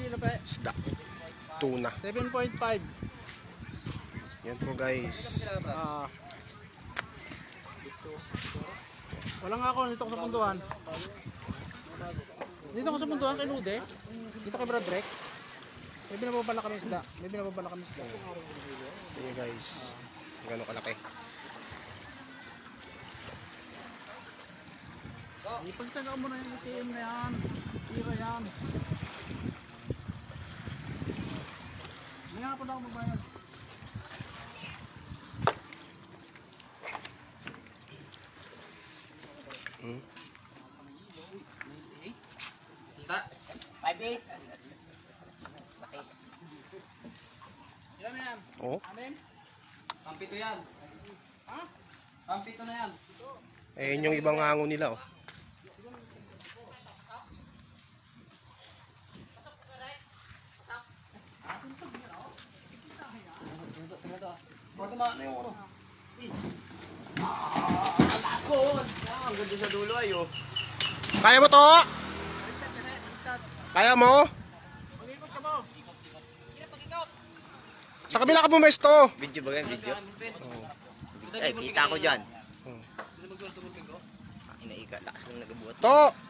kilo pe. isda. Tuna. 7.5. Yan po guys. Ah. Wala nga ako, dito ako sa punduhan. Dito ako sa punduhan kay Lude. Dito kay Brad Rek. May binababala kami isda. May binababala kami isda. Yan guys. Gano'ng kalaki. Ipagtsaga mo na yung ATM na yan. Tira yan. May hapon ako magbayad. Ilan na yan? Oh, Anim? Pampito yan. Ha? Pampito na yan. eh yun yung ibang hango nila oh. To. Baka maano yung ano. Kaya mo to? Kaya mo? Mag-ikot ka mo. Sa kabila ka bumesto. Video ba yan? Video? Ay, Ay, kita ko dyan. Tumulpin ko? Inaika, lakas lang nagabuhat. To!